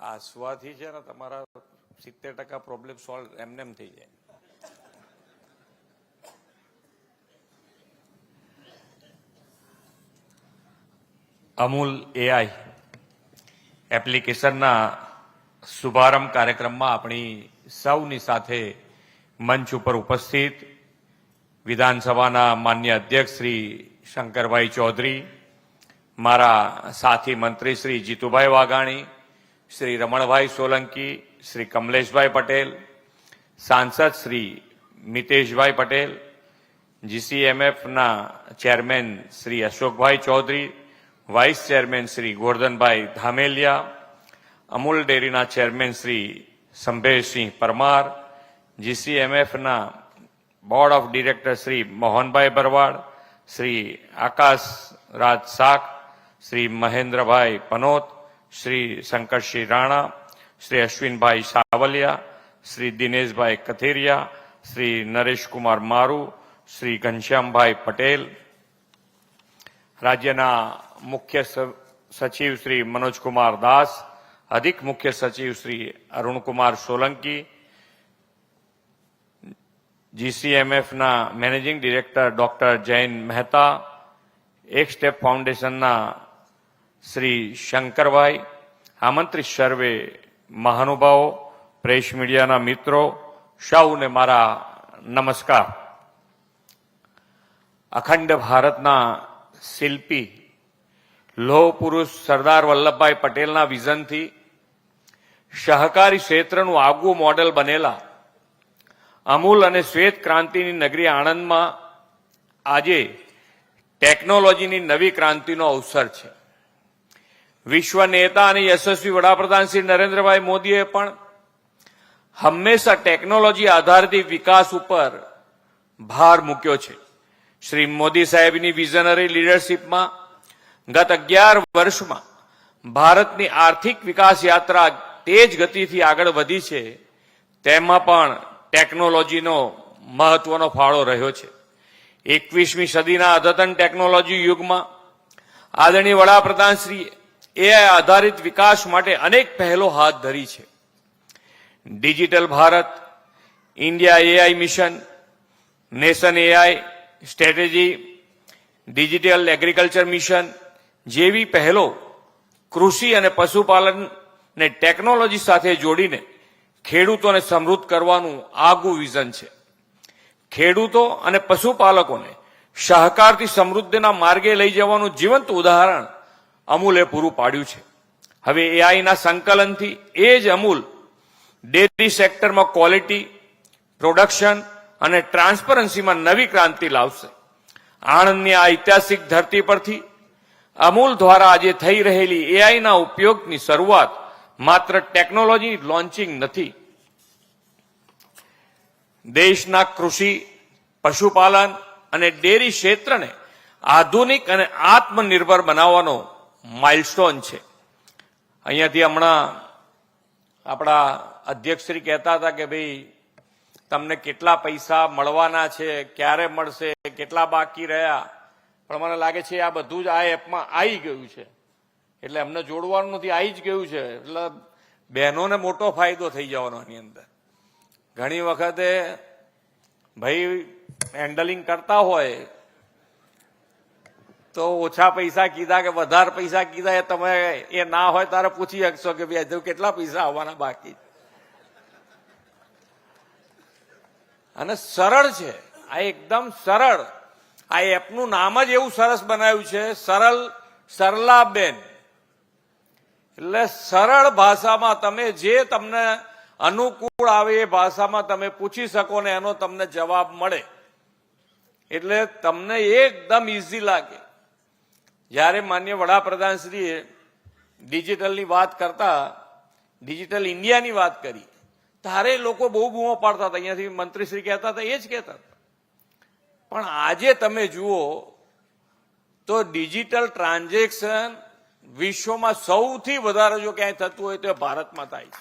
આ હસવાથી છે ને તમારા સિત્તેર ટકા પ્રોબ્લેમ સોલ્વ એમને એમ થઈ જાય. અમૂલ એઆઈ એપ્લિકેશનના શુભારંભ કાર્યક્રમમાં આપણી સૌની સાથે મંચ ઉપર ઉપસ્થિત વિધાનસભાના માન્ય અધ્યક્ષ શ્રી શંકરભાઈ ચૌધરી, મારા સાથી મંત્રી શ્રી જીતુભાઈ વાઘાણી શ્રી રમણભાઈ સોલંકી શ્રી કમલેશભાઈ પટેલ સાંસદ Shri મિતેશભાઈ Patel જીસીએમએફના chairman Shri Ashokbhai Chaudhari vice chairman Shri Gordhanbhai Dhameliya Amul ડેરીના chairman Shri સંભેશસિંહ Parmar જીસીએમએફના board of director Shri Mohanbhai Bharwad Shri Akash Raj શાક શ્રી મહેન્દ્રભાઈ પનોત શ્રી શંકરસિંહ રાણા શ્રી અશ્વિનભાઈ સાવલિયા શ્રી દિનેશભાઈ કથેરિયા શ્રી નરેશકુમાર મારુ શ્રી ઘનશ્યામભાઈ પટેલ રાજ્યના મુખ્ય સ- સચિવ શ્રી મનોજકુમાર દાસ અધિક મુખ્ય સચિવ Shri Arunkumar Solanki જીસીએમએફના managing director doctor Jain Mehta એક સ્ટેપ ફાઉન્ડેશનના શ્રી શંકરભાઈ, આમંત્રિત સર્વે મહાનુભાવો, પ્રેસ મીડિયાના મિત્રો, સૌને મારા નમસ્કાર. અખંડ ભારતના શિલ્પી, લોહ પુરુષ સરદાર વલ્લભભાઈ પટેલના વિઝનથી સહકારી ક્ષેત્રનું આગવું મોડેલ બનેલા અમૂલ અને શ્વેત ક્રાંતિની નગરી આણંદમાં આજે ટેકનોલોજીની નવી ક્રાંતિનો અવસર છે. વિશ્વ નેતા અને યશસ્વી વડાપ્રધાન શ્રી નરેન્દ્રભાઈ મોદીએ પણ હંમેશા ટેકનોલોજી આધારિત વિકાસ ઉપર ભાર મૂક્યો છે. શ્રી મોદી સાહેબની વિઝનરી લીડરશીપમાં ગત અગિયાર વર્ષમાં ભારતની આર્થિક વિકાસ યાત્રા તેજ ગતિથી આગળ વધી છે, તેમાં પણ ટેકનોલોજીનો મહત્વનો ફાળો રહ્યો છે. એકવીસમી સદીના અદ્યતન ટેકનોલોજી યુગમાં આદરણીય વડાપ્રધાન શ્રી એઆઈ આધારિત વિકાસ માટે અનેક પહેલો હાથ ધરી છે. Digital Bharat, India AI mission, nation AI strategy, digital agriculture mission જેવી પહેલો કૃષિ અને પશુપાલનને ટેકનોલોજી સાથે જોડીને ખેડૂતોને સમૃદ્ધ કરવાનું આગવું વિઝન છે. ખેડૂતો અને પશુપાલકોને સહકારથી સમૃદ્ધિના માર્ગે લઈ જવાનું જીવંત ઉદાહરણ અમૂલે પૂરું પાડ્યું છે. હવે એઆઈના સંકલનથી એ જ અમૂલ ડેરી સેક્ટરમાં ક્વોલિટી, પ્રોડક્શન અને ટ્રાન્સપરન્સીમાં નવી ક્રાંતિ લાવશે. આણંદની આ ઐતિહાસિક ધરતી પરથી અમૂલ દ્વારા આજે થઈ રહેલી એઆઈના ઉપયોગની શરૂઆત માત્ર ટેકનોલોજી લોન્ચિંગ નથી. દેશના કૃષિ, પશુપાલન અને ડેરી ક્ષેત્રને આધુનિક અને આત્મનિર્ભર બનાવવાનો માઇલસ્ટોન છે. અહીંયાથી હમણાં આપણા અધ્યક્ષશ્રી કહેતા હતા કે ભાઈ, તમને કેટલા પૈસા મળવાના છે, ક્યારે મળશે, કેટલા બાકી રહ્યા? પણ મને લાગે છે આ બધું જ આ એપમાં આવી ગયું છે. એટલે એમને જોડવાનું નથી આવી જ ગયું છે. એટલે બહેનોને મોટો ફાયદો થઈ જવાનો એની અંદર. ઘણી વખતે ભાઈ હેન્ડલિંગ કરતા હોય તો ઓછા પૈસા કીધા કે વધારે પૈસા કીધા એ તમે એ ના હોય તારે પૂછી શકશો કે ભાઈ કેટલા પૈસા આવવાના બાકી. અને સરળ છે. આ એકદમ સરળ. આ એપનું નામ જ એવું સરસ બનાવ્યું છે સરળ સરલાબેન. એટલે સરળ ભાષામાં તમે જે તમને અનુકૂળ આવે એ ભાષામાં તમે પૂછી શકો ને એનો તમને જવાબ મળે. એટલે તમને એકદમ ઇઝી લાગે. જ્યારે માન્ય વડાપ્રધાનશ્રીએ ડિજિટલની વાત કરતા, ડિજિટલ ઇન્ડિયાની વાત કરી તારે લોકો બહુ બૂમો પાડતા હતા. અહીંયાથી મંત્રીશ્રી કહેતા હતા, એ જ કહેતા પણ આજે તમે જુઓ તો ડિજિટલ ટ્રાન્ઝેક્શન વિશ્વમાં સૌથી વધારે જો ક્યાંય થતું હોય તો ભારતમાં થાય છે.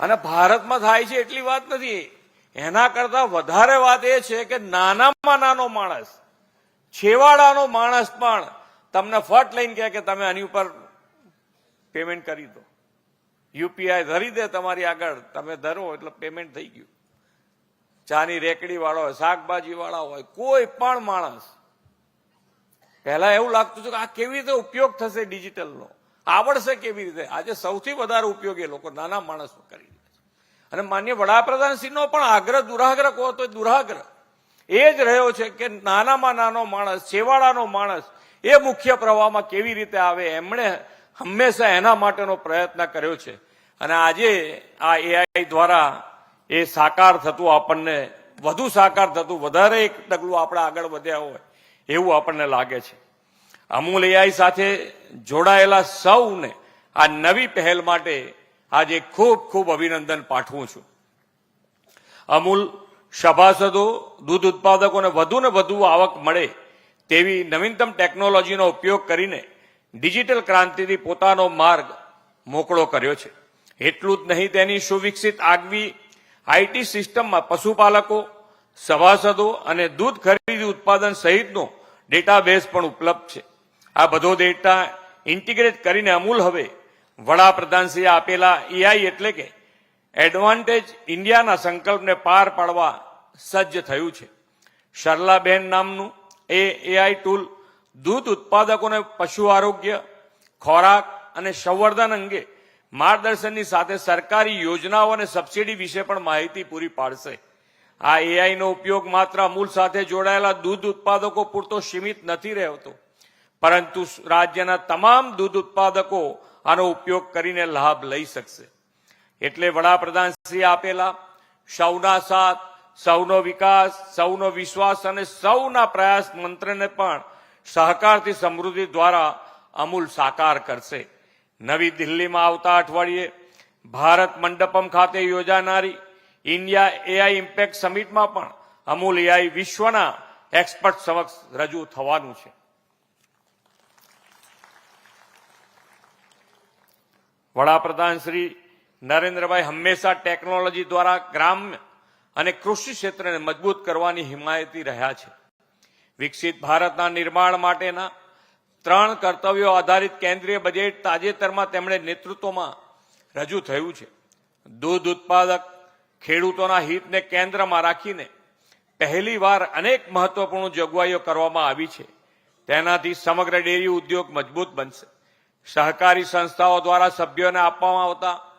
અને ભારતમાં થાય છે એટલી વાત નથી. એના કરતા વધારે વાત એ છે કે નાનામાં નાનો માણસ છેવાડાનો માણસ પણ તમને ફટ લઈને કહે કે તમે આની ઉપર પેમેન્ટ કરી દો. યુપીઆઈ ધરી દે તમારી આગળ. તમે ધરો એટલે પેમેન્ટ થઈ ગયું. ચાની રેકડી વાળો હોય, શાકભાજી વાળા હોય, કોઈ પણ માણસ. પહેલા એવું લાગતું હતું કે આ કેવી રીતે ઉપયોગ થશે ડિજિટલનો? આવડશે કેવી રીતે? આજે સૌથી વધારે ઉપયોગ એ લોકો નાના માણસો કરી અને માન્ય વડાપ્રધાનશ્રીનો પણ આગ્રહ, દુરાગ્રહ કહો તો દુરાગ્રહ. એ જ રહ્યો છે કે નાનામાં નાનો માણસ, છેવાડાનો માણસ, એ મુખ્ય પ્રવાહમાં કેવી રીતે આવે, એમણે હંમેશા એના માટેનો પ્રયત્ન કર્યો છે. અને આજે આ એઆઈ દ્વારા એ સાકાર થતું આપણને, વધુ સાકાર થતું, વધારે એક ડગલું આપણે આગળ વધ્યા હોય, એવું આપણને લાગે છે. અમૂલ એઆઈ સાથે જોડાયેલા સૌને આ નવી પહેલ માટે આજે ખૂબ ખૂબ અભિનંદન પાઠવું છું. અમૂલ સભાસદો દૂધ ઉત્પાદકોને વધુ ને વધુ આવક મળે તેવી નવીનતમ ટેકનોલોજીનો ઉપયોગ કરીને ડિજિટલ ક્રાંતિથી પોતાનો માર્ગ મોકળો કર્યો છે. એટલું જ નહીં, તેની સુવિકસિત આગવી આઈટી સિસ્ટમમાં પશુપાલકો સભાસદો અને દૂધ ખરીદી ઉત્પાદન સહિતનો ડેટાબેઝ પણ ઉપલબ્ધ છે. આ બધો ડેટા ઇન્ટિગ્રેટ કરીને અમૂલ હવે વડાપ્રધાનશ્રીએ આપેલા એઆઈ એટલે કે એડવાન્ટેજ ઇન્ડિયાના સંકલ્પને પાર પાડવા સજ્જ થયું છે. શરલાબેન નામનું એ એઆઈ ટૂલ દૂધ ઉત્પાદકોને પશુ આરોગ્ય, ખોરાક અને સંવર્ધન અંગે માર્ગદર્શનની સાથે સરકારી યોજનાઓ અને સબસિડી વિશે પણ માહિતી પૂરી પાડશે. આ એઆઈનો ઉપયોગ માત્ર અમૂલ સાથે જોડાયેલા દૂધ ઉત્પાદકો પૂરતો સીમિત નથી રહેતો, પરંતુ રાજ્યના તમામ દૂધ ઉત્પાદકો આનો ઉપયોગ કરીને લાભ લઈ શકશે. એટલે વડાપ્રધાન શ્રી આપેલા સૌના સાથ, સૌનો વિકાસ, સૌનો વિશ્વાસ અને સૌના પ્રયાસ મંત્રને પણ સહકારથી સમૃદ્ધિ દ્વારા અમૂલ સાકાર કરશે. નવી દિલ્હીમાં આવતા અઠવાડિયે ભારત મંડપમ ખાતે યોજાનારી ઇન્ડિયા એઆઈ ઇમ્પેક્ટ સમિટમાં પણ અમૂલ એઆઈ વિશ્વના એક્સપર્ટ સમક્ષ રજૂ થવાનું છે. વડાપ્રધાન શ્રી નરેન્દ્રભાઈ હંમેશા ટેકનોલોજી દ્વારા ગ્રામ્ય અને કૃષિ ક્ષેત્રને મજબૂત કરવાની હિમાયતી રહ્યા છે. વિકસિત ભારતના નિર્માણ માટેના ત્રણ કર્તવ્યો આધારિત કેન્દ્રીય બજેટ તાજેતરમાં તેમણે નેતૃત્વમાં રજૂ થયું છે. દૂધ ઉત્પાદક ખેડૂતોના હિતને કેન્દ્રમાં રાખીને પહેલીવાર અનેક મહત્વપૂર્ણ જોગવાઈઓ કરવામાં આવી છે. તેનાથી સમગ્ર ડેરી ઉદ્યોગ મજબૂત બનશે. સહકારી સંસ્થાઓ દ્વારા સભ્યોને આપવામાં આવતા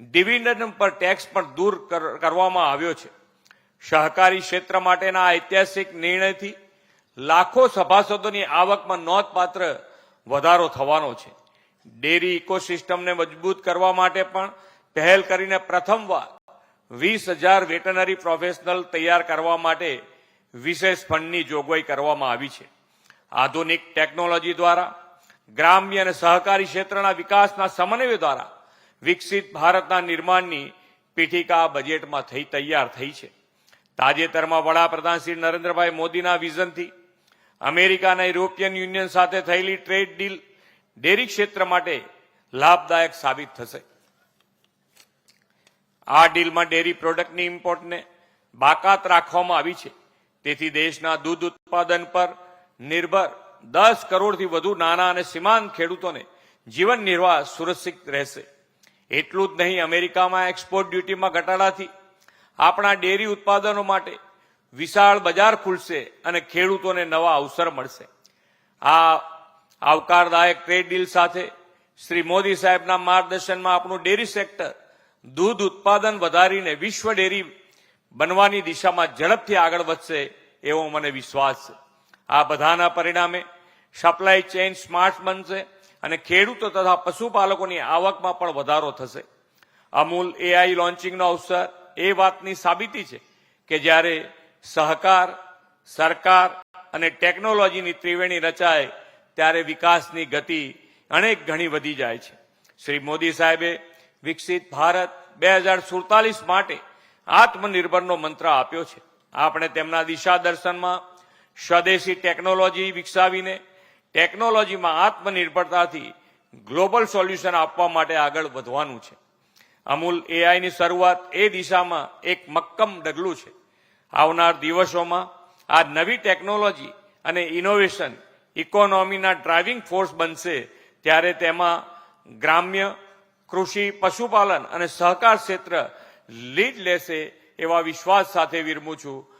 ડિવિડન્ડ પર ટેક્સ પણ દૂર કર- કરવામાં આવ્યો છે. સહકારી ક્ષેત્ર માટેના ઐતિહાસિક નિર્ણયથી લાખો સભાસદોની આવકમાં નોંધપાત્ર વધારો થવાનો છે. ડેરી ઇકોસિસ્ટમને મજબૂત કરવા માટે પણ પહેલ કરીને પ્રથમવાર વીસ હજાર વેટનરી પ્રોફેશનલ તૈયાર કરવા માટે વિશેષ ફંડની જોગવાઈ કરવામાં આવી છે. આધુનિક ટેકનોલોજી દ્વારા ગ્રામ્ય અને સહકારી ક્ષેત્રના વિકાસના સમન્વય દ્વારા વિકસિત ભારતના નિર્માણની પીઠિકા બજેટમાં થઈ તૈયાર થઈ છે. તાજેતરમાં વડાપ્રધાન શ્રી નરેન્દ્રભાઈ મોદીના વિઝનથી અમેરિકા અને યુરોપિયન યુનિયન સાથે થયેલી ટ્રેડ ડીલ ડેરી ક્ષેત્ર માટે લાભદાયક સાબિત થશે. આ ડીલમાં ડેરી પ્રોડક્ટની ઇમ્પોર્ટને બાકાત રાખવામાં આવી છે. તેથી દેશના દૂધ ઉત્પાદન પર નિર્ભર દસ કરોડથી વધુ નાના અને સીમાંત ખેડૂતોને જીવન નિર્વાહ સુરક્ષિત રહેશે. એટલું જ નહીં, અમેરિકામાં એક્સપોર્ટ ડ્યુટીમાં ઘટાડાથી. આપણા ડેરી ઉત્પાદનો માટે વિશાળ બજાર ખુલશે અને ખેડૂતોને નવા અવસર મળશે. આ આવકારદાયક ટ્રેડ ડીલ સાથે શ્રી મોદી સાહેબના માર્ગદર્શનમાં આપણું ડેરી સેક્ટર દૂધ ઉત્પાદન વધારીને વિશ્વ ડેરી બનવાની દિશામાં ઝડપથી આગળ વધશે એવો મને વિશ્વાસ છે. આ બધાના પરિણામે સપ્લાય ચેઇન સ્માર્ટ બનશે અને ખેડૂતો તથા પશુપાલકોની આવકમાં પણ વધારો થશે. અમૂલ એઆઈ લોન્ચિંગનો અવસર એ વાતની સાબિતી છે કે જ્યારે સહકાર, સરકાર અને ટેકનોલોજીની ત્રિવેણી રચાય ત્યારે વિકાસની ગતિ અનેક ઘણી વધી જાય છે. શ્રી મોદી સાહેબે વિકસિત ભારત બે હજાર સુડતાલીસ માટે આત્મનિર્ભરનો મંત્ર આપ્યો છે. આપણે તેમના દિશા દર્શનમાં સ્વદેશી ટેકનોલોજી વિકસાવીને ટેકનોલોજીમાં આત્મનિર્ભરતાથી ગ્લોબલ સોલ્યુશન આપવા માટે આગળ વધવાનું છે. અમૂલ એઆઈની શરૂઆત એ દિશામાં એક મક્કમ ડગલું છે. આવનાર દિવસોમાં આ નવી ટેકનોલોજી અને ઇનોવેશન ઇકોનોમીના ડ્રાઇવિંગ ફોર્સ બનશે ત્યારે તેમાં ગ્રામ્ય, કૃષિ, પશુપાલન અને સહકાર ક્ષેત્ર લીડ લેશે એવા વિશ્વાસ સાથે વિરમું છું.